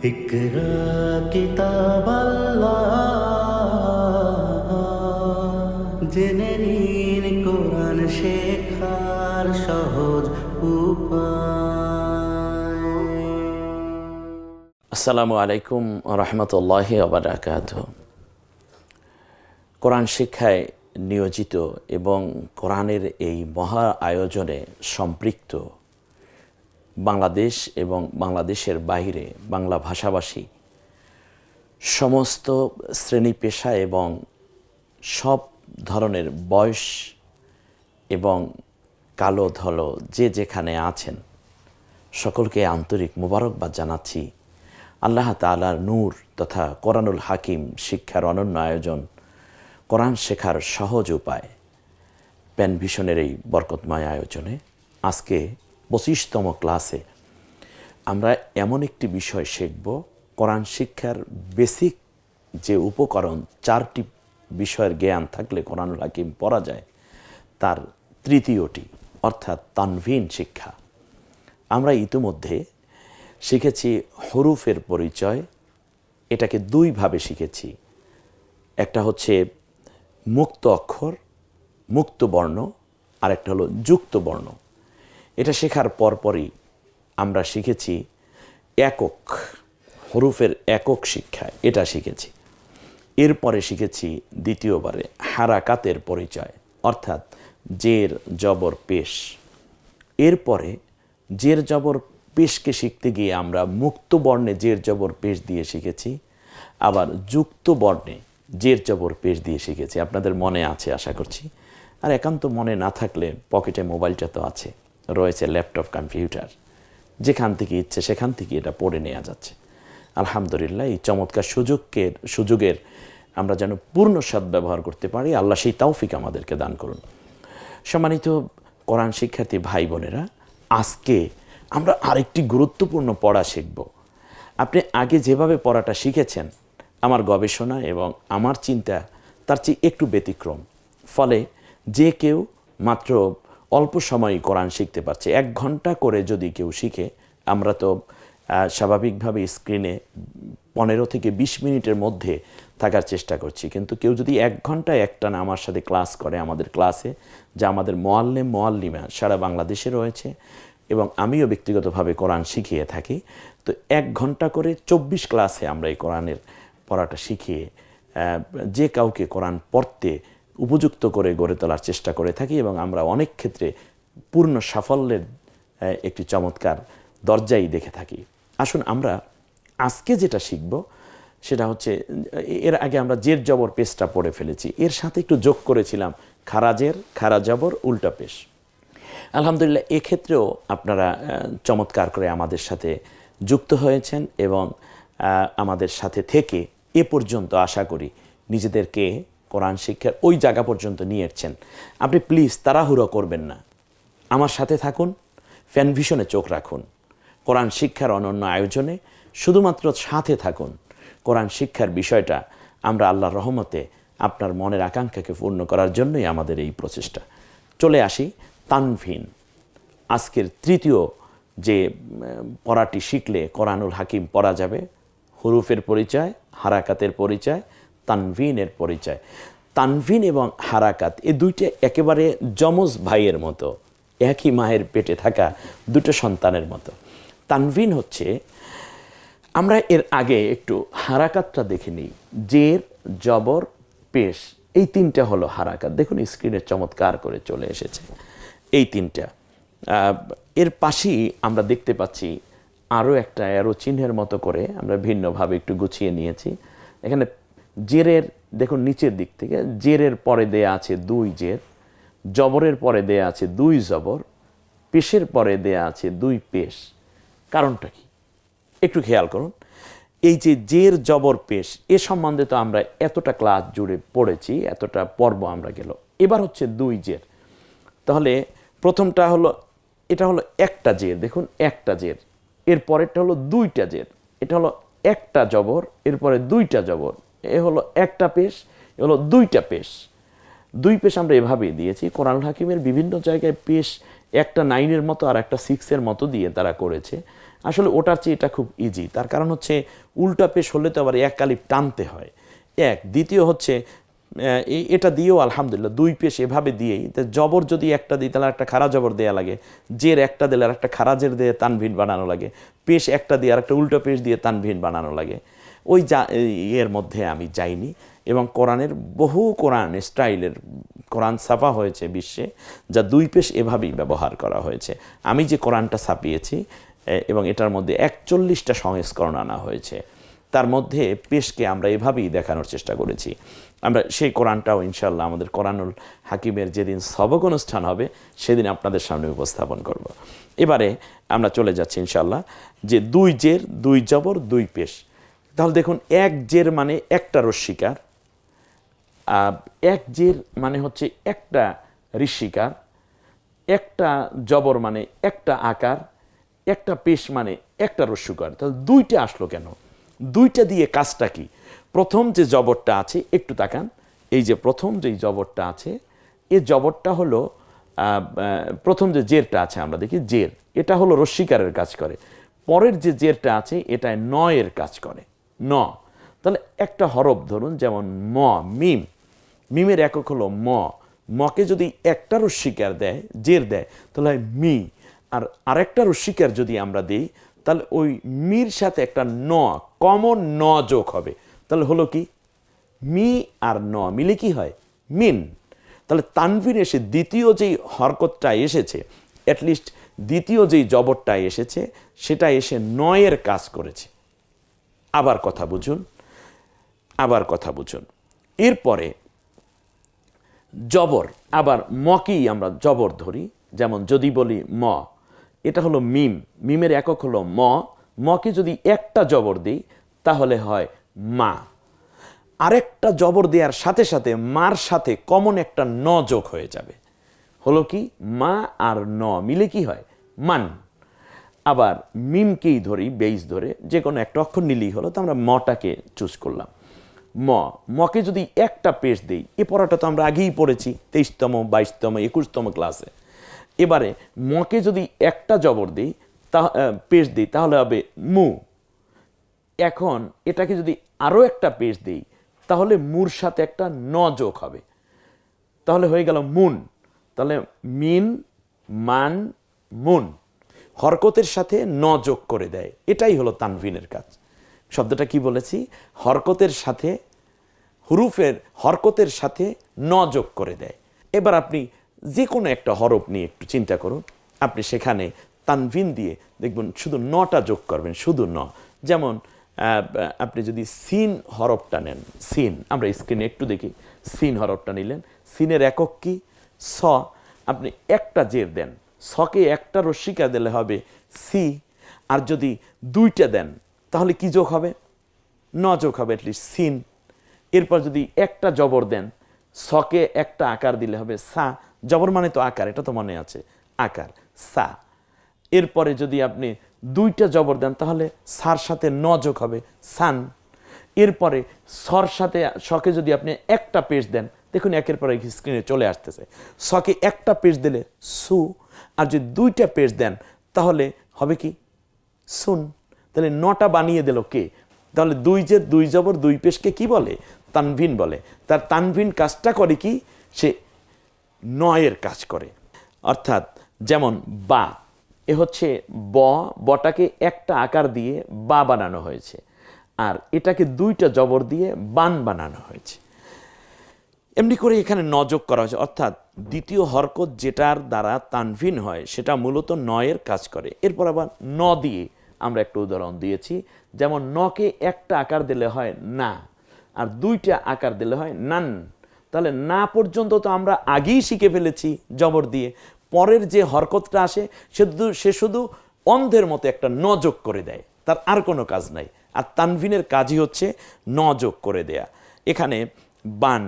اقرا কিতাব জেনে নিন কোরআন শেখার সহজ উপায় আসসালামু আলাইকুম রহমতুল্লাহ আবরাকাত কোরআন শিক্ষায় নিয়োজিত এবং কোরআনের এই মহা আয়োজনে সম্পৃক্ত বাংলাদেশ এবং বাংলাদেশের বাইরে বাংলা ভাষাভাষী সমস্ত শ্রেণি পেশা এবং সব ধরনের বয়স এবং কালো ধলো যে যেখানে আছেন, সকলকে আন্তরিক মোবারকবাদ জানাচ্ছি। আল্লাহ তালার নূর তথা কোরআনুল হাকিম শিক্ষার অনন্য আয়োজন, কোরআন শেখার সহজ উপায়, প্যান ভিশনের এই বরকতময় আয়োজনে আজকে পঁচিশতম ক্লাসে আমরা এমন একটি বিষয় শিখব, কোরআন শিক্ষার বেসিক যে উপকরণ, চারটি বিষয়ের জ্ঞান থাকলে কোরআনুল হাকিম পড়া যায়, তার তৃতীয়টি, অর্থাৎ তানভিন শিক্ষা। আমরা ইতিমধ্যে শিখেছি হরুফের পরিচয়, এটাকে দুইভাবে শিখেছি। একটা হচ্ছে মুক্ত অক্ষর, মুক্ত বর্ণ আর একটা হলো যুক্ত বর্ণ। এটা শেখার পরপরই আমরা শিখেছি একক, হরুফের একক শিক্ষা, এটা শিখেছি। এরপরে শিখেছি দ্বিতীয়বারে হারাকাতের পরিচয়, অর্থাৎ জের, জবর, পেশ। এরপরে জের, জবর, পেশকে শিখতে গিয়ে আমরা মুক্ত বর্ণে জের, জবর, পেশ দিয়ে শিখেছি। আবার যুক্ত বর্ণে জের, জবর, পেশ দিয়ে শিখেছি। আপনাদের মনে আছে, আশা করছি। আর একান্ত মনে না থাকলে পকেটে মোবাইলটা তো আছে। রয়েছে ল্যাপটপ কম্পিউটার। যেখান থেকে ইচ্ছে, সেখান থেকে এটা পড়ে নেওয়া যাচ্ছে। আলহামদুলিল্লাহ, এই চমৎকার সুযোগকে সুযোগের আমরা যেন পূর্ণ সদ্ব্যবহার করতে পারি, আল্লাহ সেই তৌফিক আমাদেরকে দান করুন। সম্মানিত কোরআন শিক্ষার্থী ভাই বোনেরা, আজকে আমরা আরেকটি গুরুত্বপূর্ণ পড়া শিখব। আপনি আগে যেভাবে পড়াটা শিখেছেন, আমার গবেষণা এবং আমার চিন্তা তার চেয়ে একটু ব্যতিক্রম। ফলে যে কেউ মাত্র অল্প সময় কোরআন শিখতে পারছে। এক ঘণ্টা করে যদি কেউ শিখে, আমরা তো স্বাভাবিকভাবে স্ক্রিনে পনেরো থেকে বিশ মিনিটের মধ্যে থাকার চেষ্টা করছি। কিন্তু কেউ যদি এক ঘণ্টা একটানা আমার সাথে ক্লাস করে আমাদের ক্লাসে যা আমাদের মোয়াল্লেম মোয়াল্লিমা সারা বাংলাদেশে রয়েছে এবং আমিও ব্যক্তিগতভাবে কোরআন শিখিয়ে থাকি, তো এক ঘণ্টা করে চব্বিশ ক্লাসে আমরা এই কোরআনের পড়াটা শিখিয়ে যে কাউকে কোরআন পড়তে উপযুক্ত করে গড়ে তোলার চেষ্টা করে থাকি এবং আমরা অনেক ক্ষেত্রে পূর্ণ সাফল্যের একটি চমৎকার দরজাই দেখে থাকি। আসুন আমরা আজকে যেটা শিখব সেটা হচ্ছে এর আগে আমরা জের জবর পেশটা পড়ে ফেলেছি। এর সাথে একটু যোগ করেছিলাম খারাজের খারা জবর, উল্টা পেশ। আলহামদুলিল্লাহ, এক্ষেত্রেও আপনারা চমৎকার করে আমাদের সাথে যুক্ত হয়েছেন এবং আমাদের সাথে থেকে এ পর্যন্ত আশা করি নিজেদেরকে কোরআন শিক্ষার ওই জায়গা পর্যন্ত নিয়ে এসছেন। আপনি প্লিজ তাড়াহুড়ো করবেন না। আমার সাথে থাকুন ফ্যানভিশনে চোখ রাখুন। কোরআন শিক্ষার অনন্য আয়োজনে শুধুমাত্র সাথে থাকুন। কোরআন শিক্ষার বিষয়টা আমরা আল্লাহর রহমতে আপনার মনের আকাঙ্ক্ষাকে পূর্ণ করার জন্যই আমাদের এই প্রচেষ্টা। চলে আসি তানভিন। আজকের তৃতীয় যে পড়াটি শিখলে কোরআনুল হাকিম পড়া যাবে। হুরুফের পরিচয়, হারাকাতের পরিচয় তানভিনের পরিচয়। তানভিন এবং হারাকাত এ দুইটা একেবারে যমজ ভাইয়ের মতো, একই মায়ের পেটে থাকা দুটো সন্তানের মতো। তানভিন হচ্ছে, আমরা এর আগে একটু হারাকাতটা দেখে নিই। জের, জবর, পেশ, এই তিনটা হলো হারাকাত। দেখুন স্ক্রিনে চমৎকার করে চলে এসেছে এই তিনটা। এর পাশেই আমরা দেখতে পাচ্ছি আরও একটা অ্যারো চিহ্নের মতো করে, আমরা ভিন্নভাবে একটু গুছিয়ে নিয়েছি। এখানে জেরের, দেখুন নিচের দিক থেকে, জেরের পরে দেয়া আছে দুই জের, জবরের পরে দেয়া আছে দুই জবর, পেশের পরে দেয়া আছে দুই পেশ। কারণটা কি? একটু খেয়াল করুন। এই যে জের, জবর, পেশ, এ সম্বন্ধে তো আমরা এতটা ক্লাস জুড়ে পড়েছি, এতটা পর্ব আমরা গেল। এবার হচ্ছে দুই জের। তাহলে প্রথমটা হলো, এটা হলো একটা জের, দেখুন একটা জের। এর পরেরটা হলো দুইটা জের। এটা হলো একটা জবর, এরপরে দুইটা জবর। এ হলো একটা পেশ, এ হলো দুইটা পেশ। দুই পেশ আমরা এভাবেই দিয়েছি। কোরআন হাকিমের বিভিন্ন জায়গায় পেশ একটা নাইনের মতো আর একটা সিক্সের মতো দিয়ে তারা করেছে। আসলে ওটার চেয়ে এটা খুব ইজি তার কারণ হচ্ছে উল্টা পেশ হলে তো আবার এক কালিপ টানতে হয়। এক। দ্বিতীয় হচ্ছে এটা দিয়েও আলহামদুলিল্লাহ দুই পেশ এভাবে দিয়েই তা জবর যদি একটা দিই তাহলে একটা খারা জবর দেওয়া লাগে। জের একটা দিলে আর একটা খারাজের দিয়ে তানভিন বানানো লাগে। পেশ একটা দিয়ে আর একটা উল্টো পেশ দিয়ে তানভিন বানানো লাগে। ওই যা এর মধ্যে আমি যাইনি এবং কোরআনের বহু কোরআন, স্টাইলের কোরআন ছাপা হয়েছে বিশ্বে, যা দুই পেশ এভাবেই ব্যবহার করা হয়েছে। আমি যে কোরআনটা ছাপিয়েছি এবং এটার মধ্যে একচল্লিশটা সংস্করণ আনা হয়েছে, তার মধ্যে পেশকে আমরা এভাবেই দেখানোর চেষ্টা করেছি। আমরা সেই কোরআনটাও ইনশাল্লাহ আমাদের কোরআনুল হাকিমের যেদিন সবক অনুষ্ঠান হবে, সেদিন আপনাদের সামনে উপস্থাপন করব। এবারে আমরা চলে যাচ্ছি ইনশাল্লাহ যে দুই জের, দুই জবর, দুই পেশ। তাহলে দেখুন এক জের মানে একটা আহ, এক জের মানে হচ্ছে একটা ঋষিকার একটা জবর মানে একটা আকার একটা পেশ মানে একটা রস্যুকার। তাহলে দুইটা আসলো কেন? দুইটা দিয়ে কাজটা কি? প্রথম যে জবরটা আছে একটু তাকান এই যে প্রথম যেই জবরটা আছে এ জবরটা হলো প্রথম যে জেরটা আছে আমরা দেখি জের এটা হলো রস্বীকারের কাজ করে। পরের যে জেরটা আছে এটা নয়ের কাজ করে। ন। তাহলে একটা হরফ ধরুন, যেমন ম, মিম। মিমের একক হলো ম। মকে যদি একটা রস্বীকার দেয়, জের দেয়, তাহলে হয় মি। আর আরেকটা রস্বীকার যদি আমরা দিই, তাহলে ওই মির সাথে একটা ন, কমন ন যোগ হবে। তাহলে হলো কি? মি আর ন মিলে কি হয়? মিন। তাহলে তানভিন এসে দ্বিতীয় যেই হরকতটা এসেছে অ্যাটলিস্ট দ্বিতীয় যেই জবরটা এসেছে, সেটা এসে নয়ের কাজ করেছে। আবার কথা বুঝুন, আবার কথা বুঝুন। এরপরে জবর, আবার মকেই আমরা জবর ধরি, যেমন যদি বলি ম, এটা হলো মিম, মিমের একক হলো ম, মকে যদি একটা জবর দিই, তাহলে হয় মা। আরেকটা জবর দেওয়ার সাথে সাথে মার সাথে কমন একটা ন যোগ হয়ে যাবে। হলো কি মা আর ন, মিলে কি হয়? মান। আবার মিমকেই ধরি বেইস ধরে যে কোনো একটা অক্ষর নিলেই হলো, তো আমরা মটাকে চুজ করলাম। ম, মকে যদি একটা পেশ দিই, এ পড়াটা তো আমরা আগেই পড়েছি, তেইশতম, বাইশতম, একুশতম ক্লাসে এবারে মকে যদি একটা জবর দিই, তা পেশ দিই, তাহলে হবে মু। এখন এটাকে যদি আরও একটা পেশ দিই, তাহলে মুর সাথে একটা ন যোগ হবে। তাহলে হয়ে গেল মুন। তাহলে মিন, মান, মুন। হরকতের সাথে ন যোগ করে দেয়। এটাই হলো তানভিনের কাজ। শব্দটা কি বলেছি? হরকতের সাথে, হুরুফের হরকতের সাথে ন যোগ করে দেয়। এবার আপনি যে কোনো একটা হরফ নিয়ে একটু চিন্তা করুন। আপনি সেখানে তানভিন দিয়ে দেখবেন শুধু নটা যোগ করবেন, শুধু ন। যেমন আপনি যদি সিন হরফটা নেন, সিন, আমরা স্ক্রিনে একটু দেখি। সিন হরফটা নিলেন। সিনের একক কি? স। আপনি একটা জের দেন। সকে একটা রস্মিকা দিলে হবে সি আর যদি দুইটা দেন, তাহলে কি যোগ হবে? ন যোগ হবে অ্যাটলিস্ট সিন এরপর যদি একটা জবর দেন সকে একটা আকার দিলে হবে সা। জবর মানে তো আকার, এটা তো মনে আছে। আকার, সা। এরপরে যদি আপনি দুইটা জবর দেন, তাহলে সার সাথে ন যোগ হবে, সান। এরপরে সর সাথে শকে যদি আপনি একটা পেজ দেন, দেখুন একের পর এক স্ক্রিনে চলে আসতেছে। শকে একটা পেজ দিলে সু আর যদি দুইটা পেজ দেন, তাহলে হবে কি? শুন তাহলে নটা বানিয়ে দিল কে? তাহলে দুই যে দুই জবর দুই পেশকে কি বলে? তানভিন বলে। তার তানভিন কাজটা করে কি? সে নয়ের কাজ করে। অর্থাৎ যেমন বা, এ হচ্ছে ব, বটাকে একটা আকার দিয়ে বা বানানো হয়েছে। আর এটাকে দুইটা জবর দিয়ে বান বানানো হয়েছে। এমনি করে এখানে নযোগ করা হয়েছে। অর্থাৎ দ্বিতীয় হরকত যেটার দ্বারা তানভিন হয়, সেটা মূলত নয়ের কাজ করে। এরপর আবার ন দিয়ে আমরা একটা উদাহরণ দিয়েছি, যেমন নকে একটা আকার দিলে হয় না, আর দুইটা আকার দিলে হয় নান। তাহলে না পর্যন্ত তো আমরা আগেই শিখে ফেলেছি জবর দিয়ে। পরের যে হরকতটা আসে, সে শুধু সে শুধু অন্ধের মতো একটা নযোগ করে দেয়, তার আর কোনো কাজ নাই। আর তানভিনের কাজই হচ্ছে নযোগ করে দেয়া। এখানে বান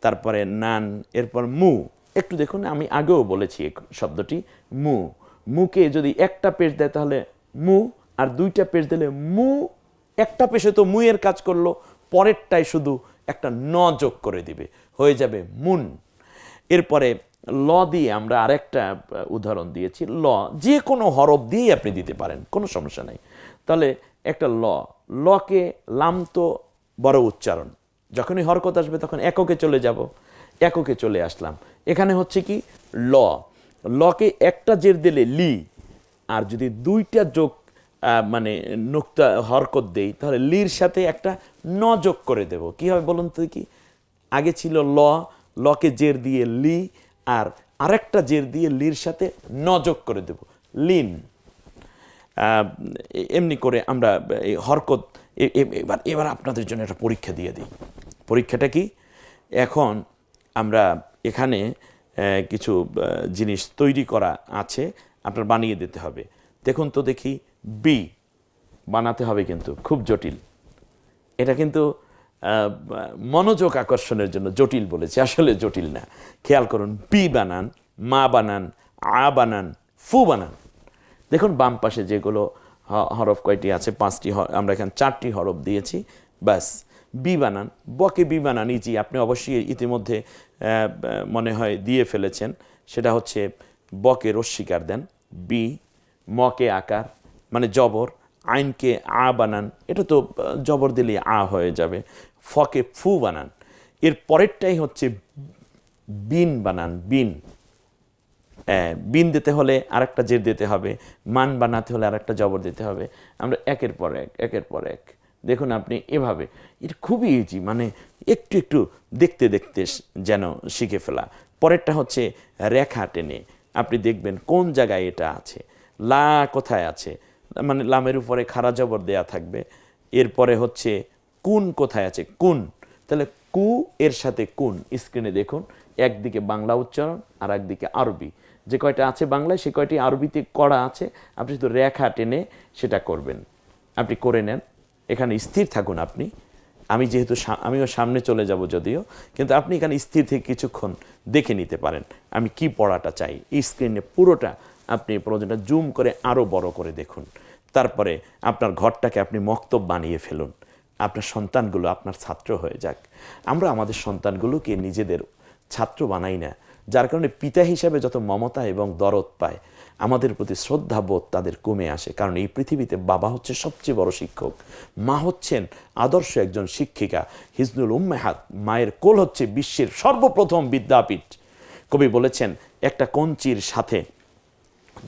তারপরে নান, এরপর মু। একটু দেখুন, আমি আগেও বলেছি শব্দটি, মু। মুকে যদি একটা পেজ দেয় তাহলে মু, আর দুইটা পেজ দিলে মু। একটা পেশে তো মুয়ের কাজ করল, পরেরটাই শুধু একটা ন যোগ করে দিবে, হয়ে যাবে মুন। এরপরে ল দিয়ে আমরা আরেকটা উদাহরণ দিয়েছি, ল। যে কোনো হরফ দিয়েই আপনি দিতে পারেন, কোনো সমস্যা নেই। তাহলে একটা ল, লকে লাম তো বড় উচ্চারণ। যখনই হরকত আসবে তখন এককে চলে যাব, এককে চলে আসলাম। এখানে হচ্ছে কি? ল। লকে একটা জের দিলে লি। আর যদি দুইটা যোগ মানে নুক্তা হরকত দেই, তাহলে লির সাথে একটা ন যোগ করে দেব। কি হবে বলুন তো কি আগে ছিল ল, লকে জের দিয়ে লি, আর আরেকটা জের দিয়ে লির সাথে ন যোগ করে দেব। লিন। এমনি করে আমরা এই হরকত এবার এবার আপনাদের জন্য একটা পরীক্ষা দিয়ে দিই। পরীক্ষাটা কি? এখন আমরা এখানে কিছু জিনিস তৈরি করা আছে, আপনার বানিয়ে দিতে হবে। দেখুন তো দেখি বি বানাতে হবে কিন্তু, খুব জটিল। এটা কিন্তু মনোযোগ আকর্ষণের জন্য জটিল বলেছে, আসলে জটিল না। খেয়াল করুন বি বানান, মা বানান, আ বানান, ফু বানান। দেখুন বাম পাশে যেগুলো হরফ কয়টি আছে? পাঁচটি আমরা এখানে চারটি হরফ দিয়েছি। ব্যাস। বি বানান। বকে বি বানান, ইজি। আপনি অবশ্যই ইতিমধ্যে মনে হয় দিয়ে ফেলেছেন। সেটা হচ্ছে, বকে রস্বীকার দেন, বি, মকে আকার মানে জবর, আইনকে আ বানান। এটা তো জবর দিলে আ হয়ে যাবে। ফকে ফু বানান। এর পরেরটাই হচ্ছে, বিন বানান, বিন। বিন দিতে হলে আরেকটা জের দিতে হবে, মান বানাতে হলে আরেকটা জবর দিতে হবে। আমরা একের পর এক, একের পর এক। দেখুন আপনি এভাবে, এটা খুবই ইজি মানে একটু একটু দেখতে দেখতে যেন শিখে ফেলা। পরেরটা হচ্ছে রেখা টেনে। আপনি দেখবেন কোন জায়গায় এটা আছে। লা কোথায় আছে? মানে লামের উপরে খাড়া জবর দেয়া থাকবে। এরপরে হচ্ছে কুন কোথায় আছে? কুন। তাহলে কু এর সাথে কুন। স্ক্রিনে দেখুন, একদিকে বাংলা উচ্চারণ আর একদিকে আরবি। যে কয়টা আছে বাংলায়, সে কয়টি আরবিতে করা আছে, আপনি শুধু রেখা টেনে সেটা করবেন। আপনি করে নেন। এখানে স্থির থাকুন আপনি। আমি যেহেতু আমিও সামনে চলে যাব যদিও, কিন্তু আপনি এখানে স্থির থেকে কিছুক্ষণ দেখে নিতে পারেন আমি কি পড়াটা চাই। এই স্ক্রিনে পুরোটা আপনি প্রয়োজনটা জুম করে আরও বড় করে দেখুন। তারপরে আপনার ঘরটাকে আপনি মক্তব বানিয়ে ফেলুন। আপনার সন্তানগুলো আপনার ছাত্র হয়ে যাক। আমরা আমাদের সন্তানগুলোকে নিজেদের ছাত্র বানাই না। যার কারণে পিতা হিসাবে যত মমতা এবং দরদ পায়, আমাদের প্রতি শ্রদ্ধাবোধ তাদের কমে আসে। কারণ এই পৃথিবীতে বাবা হচ্ছে সবচেয়ে বড় শিক্ষক। মা হচ্ছেন আদর্শ একজন শিক্ষিকা। হিজনুল উম্মেহাত মায়ের কোল হচ্ছে বিশ্বের সর্বপ্রথম বিদ্যাপীঠ। কবি বলেছেন, একটা কঞ্চির সাথে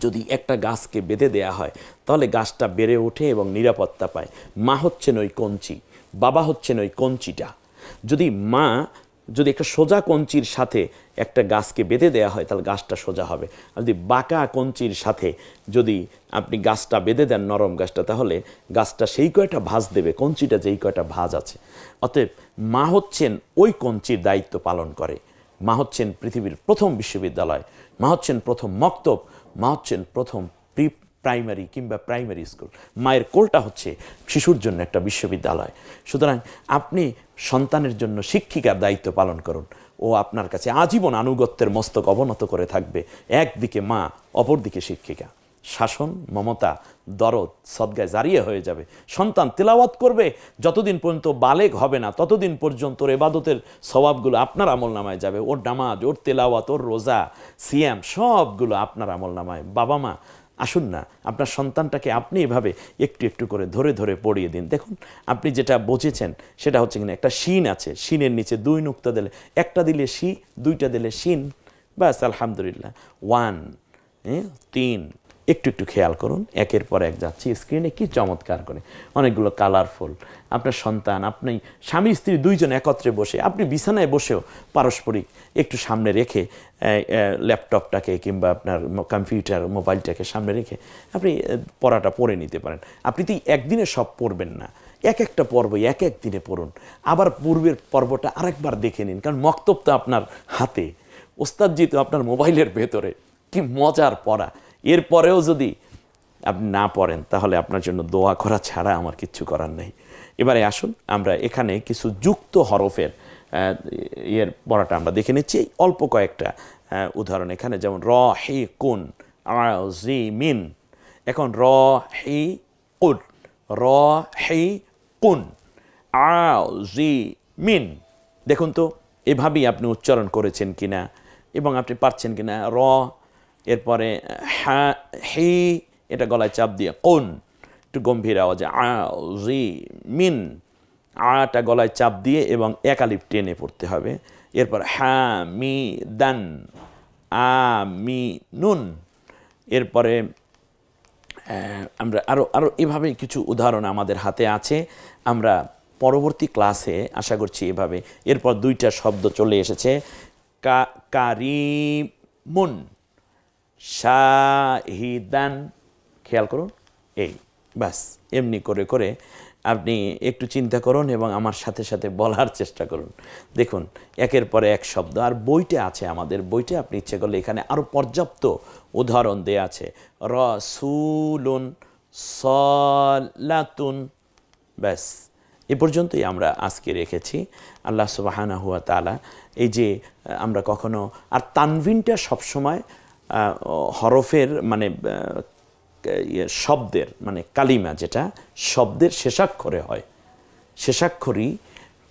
যদি একটা গাছকে বেঁধে দেয়া হয়, তাহলে গাছটা বেড়ে ওঠে এবং নিরাপত্তা পায়। মা হচ্ছেন ওই কঞ্চি, বাবা হচ্ছেন ওই কঞ্চিটা। যদি মা যদি একটা সোজা কঞ্চির সাথে একটা গাছকে বেঁধে দেয়া হয়, তাহলে গাছটা সোজা হবে। আর যদি বাঁকা কঞ্চির সাথে যদি আপনি গাছটা বেঁধে দেন, নরম গাছটা, তাহলে গাছটা সেই কয়টা ভাঁজ দেবে? কঞ্চিটা যেই কয়টা ভাঁজ আছে। অতএব মা হচ্ছেন ওই কঞ্চির দায়িত্ব পালন করে। মা হচ্ছেন পৃথিবীর প্রথম বিশ্ববিদ্যালয়। মা হচ্ছেন প্রথম মক্তব। মা হচ্ছেন প্রথম প্রি প্রাইমারি কিংবা প্রাইমারি স্কুল মায়ের কোলটা হচ্ছে শিশুর জন্য একটা বিশ্ববিদ্যালয়। সুতরাং আপনি সন্তানের জন্য শিক্ষিকার দায়িত্ব পালন করুন। ও আপনার কাছে আজীবন আনুগত্যের মস্তক অবনত করে থাকবে। একদিকে মা, অপরদিকে শিক্ষিকা। শাসন, মমতা, দরদ, সদ্গায় জারিয়ে হয়ে যাবে। সন্তান তেলাওয়াত করবে, যতদিন পর্যন্ত বালেক হবে না, ততদিন পর্যন্ত ওর এবাদতের স্বভাবগুলো আপনার আমল নামায় যাবে। ওর নামাজ, ওর তেলাওয়াত, ওর রোজা, সিয়াম, সবগুলো আপনার আমল নামায় বাবা মা আসুন না, আপনার সন্তানটাকে আপনি এভাবে একটু একটু করে ধরে ধরে পড়িয়ে দিন। দেখুন, আপনি যেটা বোঝেছেন, সেটা হচ্ছে কিনা, একটা শিন আছে, শিনের নিচে দুই নুক্তা দিলে, একটা দিলে শি, দুইটা দিলে শিন, ব্যাস, আলহামদুলিল্লাহ। ওয়ান হ্যাঁ তিন একটু একটু খেয়াল করুন, একের পর এক যাচ্ছে স্ক্রিনে কি চমৎকার করে। অনেকগুলো কালারফুল আপনার সন্তান, আপনি স্বামী, স্ত্রী দুইজন একত্রে বসে, আপনি বিছানায় বসেও পারস্পরিক একটু সামনে রেখে ল্যাপটপটাকে কিংবা আপনার কম্পিউটার মোবাইলটাকে সামনে রেখে আপনি পড়াটা পড়ে নিতে পারেন। আপনি তো একদিনে সব পড়বেন না। এক একটা পর্ব এক এক দিনে পড়ুন। আবার পূর্বের পর্বটা আরেকবার দেখে নিন, কারণ মক্তব তো আপনার হাতে। ওস্তাদজি তো আপনার মোবাইলের ভেতরে। কি মজার পড়া। এরপরেও যদি আপনি না পড়েন, তাহলে আপনার জন্য দোয়া করা ছাড়া আমার কিচ্ছু করার নেই। এবারে আসুন, আমরা এখানে কিছু যুক্ত হরফের ইয়ের পড়াটা আমরা দেখে নিচ্ছি। অল্প কয়েকটা উদাহরণ এখানে, যেমন র, হি, কুন জি, মিন। এখন র, হি, কুন, র, হি, কুন জি, মিন। দেখুন তো, এভাবেই আপনি উচ্চারণ করেছেন কিনা এবং আপনি পারছেন কিনা। র এরপরে হ্যাঁ হি, এটা গলায় চাপ দিয়ে, কোন, একটু গম্ভীর আওয়াজে, আ, জি, মিন, আটা গলায় চাপ দিয়ে এবং একালিপ টেনে পড়তে হবে। এরপর হ্যাঁ মি, দান, আ, মি, নুন। এরপরে আমরা আরও আরও এভাবে কিছু উদাহরণ আমাদের হাতে আছে। আমরা পরবর্তী ক্লাসে আশা করছি এভাবে। এরপর দুইটা শব্দ চলে এসেছে, কা, কারিমুন। শাহিদান, খেয়াল করুন, এই, ব্যাস, এমনি করে করে আপনি একটু চিন্তা করুন এবং আমার সাথে সাথে বলার চেষ্টা করুন। দেখুন, একের পরে এক শব্দ, আর বইটা আছে আমাদের, বইটা আপনি ইচ্ছে করলে এখানে আরও পর্যাপ্ত উদাহরণ দেয়া আছে। রসুলুন সলাতুন, ব্যাস, এ পর্যন্তই আমরা আজকে রেখেছি। আল্লাহ সুবাহানা হুয়া তালা এই যে আমরা কখনো, আর তানভিনটা সবসময় হরফের মানে ইয়ে, শব্দের মানে কালিমা যেটা শব্দের শেষাক্ষরে হয়। শেষাক্ষরই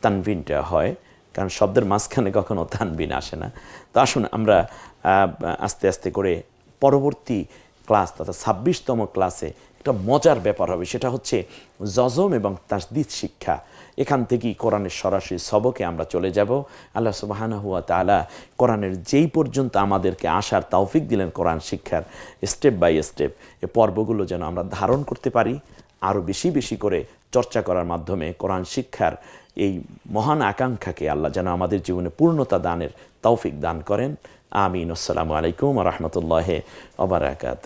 তানবিনটা হয় কারণ শব্দের মাঝখানে কখনো তানবিন আসে না। তো আসুন আমরা আস্তে আস্তে করে পরবর্তী ক্লাস তথা ছাব্বিশতম ক্লাসে একটা মজার ব্যাপার হবে, সেটা হচ্ছে জজম এবং তাসদিদ শিক্ষা। এখান থেকেই কোরআনের সরাসরি সবকে আমরা চলে যাব। আল্লাহ সুবাহানা হুয়া তালা কোরআনের যেই পর্যন্ত আমাদেরকে আসার তৌফিক দিলেন কোরআন শিক্ষার স্টেপ বাই স্টেপ, এ পর্বগুলো যেন আমরা ধারণ করতে পারি আরও বেশি বেশি করে চর্চা করার মাধ্যমে কোরআন শিক্ষার এই মহান আকাঙ্ক্ষাকে আল্লাহ যেন আমাদের জীবনে পূর্ণতা দানের তৌফিক দান করেন। আমিন। আসসালামু আলাইকুম রহমতুল্লাহ ওবরাকাত